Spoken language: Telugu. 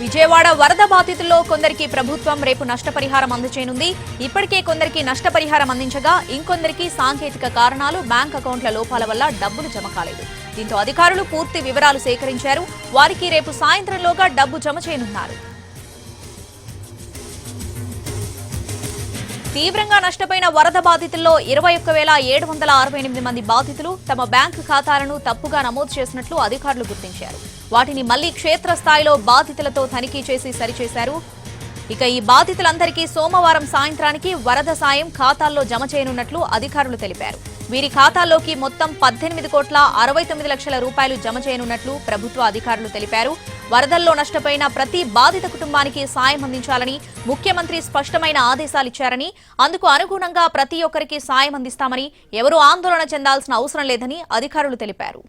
విజయవాడ వరద బాధితుల్లో కొందరికి ప్రభుత్వం రేపు నష్టపరిహారం అందజేయనుంది. ఇప్పటికే కొందరికి నష్టపరిహారం అందించగా ఇంకొందరికి సాంకేతిక కారణాలు బ్యాంక్ అకౌంట్ల లోపాల వల్ల డబ్బులు జమ కాలేదు. దీంతో అధికారులు పూర్తి వివరాలు సేకరించారు. వారికి రేపు సాయంత్రంలోగా డబ్బు జమ చేయనున్నారు. తీవ్రంగా నష్టపోయిన వరద బాధితుల్లో ఇరవై ఒక్క వేల ఏడు వందల అరవై ఎనిమిది మంది బాధితులు తమ బ్యాంకు ఖాతాలను తప్పుగా నమోదు చేసినట్లు అధికారులు గుర్తించారు. వాటిని మళ్ళీ క్షేత్రస్థాయిలో బాధితులతో తనిఖీ చేసి సరిచేశారు. ఇక ఈ బాధితులందరికీ సోమవారం సాయంత్రానికి వరద సాయం ఖాతాల్లో జమ చేయనున్నట్లు అధికారులు తెలిపారు. వీరి ఖాతాల్లోకి మొత్తం పద్దెనిమిది కోట్ల అరవై తొమ్మిది లక్షల రూపాయలు జమ చేయనున్నట్లు ప్రభుత్వ అధికారులు తెలిపారు. వరదల్లో నష్టపోయిన ప్రతి బాధిత కుటుంబానికి సాయం అందించాలని ముఖ్యమంత్రి స్పష్టమైన ఆదేశాలిచ్చారని అందుకు అనుగుణంగా ప్రతి ఒక్కరికి సాయం అందిస్తామని ఎవరూ ఆందోళన చెందాల్సిన అవసరం లేదని అధికారులు తెలిపారు.